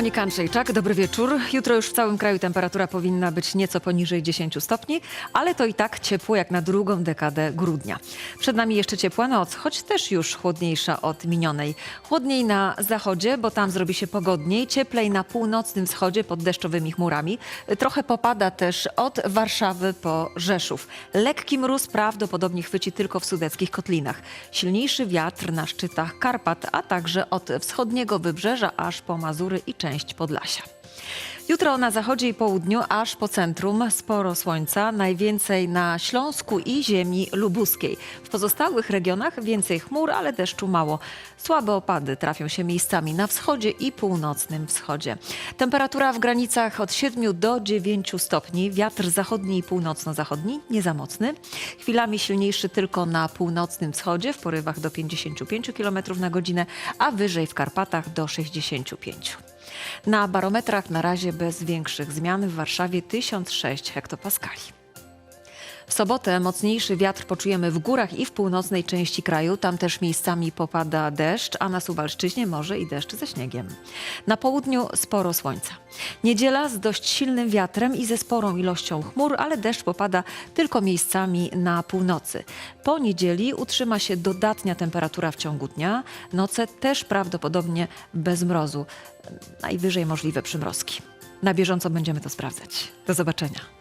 Monika Andrzejczak, dobry wieczór. Jutro już w całym kraju temperatura powinna być nieco poniżej 10 stopni, ale to i tak ciepło jak na drugą dekadę grudnia. Przed nami jeszcze ciepła noc, choć też już chłodniejsza od minionej. Chłodniej na zachodzie, bo tam zrobi się pogodniej, cieplej na północnym wschodzie pod deszczowymi chmurami. Trochę popada też od Warszawy po Rzeszów. Lekki mróz prawdopodobnie chwyci tylko w sudeckich kotlinach. Silniejszy wiatr na szczytach Karpat, a także od wschodniego wybrzeża aż po Mazury i część Podlasia. Jutro na zachodzie i południu, aż po centrum, sporo słońca, najwięcej na Śląsku i ziemi lubuskiej. W pozostałych regionach więcej chmur, ale deszczu mało. Słabe opady trafią się miejscami na wschodzie i północnym wschodzie. Temperatura w granicach od 7 do 9 stopni, wiatr zachodni i północno-zachodni, nie za mocny. Chwilami silniejszy tylko na północnym wschodzie, w porywach do 55 km na godzinę, a wyżej w Karpatach do 65 na barometrach na razie bez większych zmian w Warszawie 1006 hektopaskali. W sobotę mocniejszy wiatr poczujemy w górach i w północnej części kraju. Tam też miejscami popada deszcz, a na Suwalszczyźnie może i deszcz ze śniegiem. Na południu sporo słońca. Niedziela z dość silnym wiatrem i ze sporą ilością chmur, ale deszcz popada tylko miejscami na północy. Po niedzieli utrzyma się dodatnia temperatura w ciągu dnia. Noce też prawdopodobnie bez mrozu. Najwyżej możliwe przymrozki. Na bieżąco będziemy to sprawdzać. Do zobaczenia.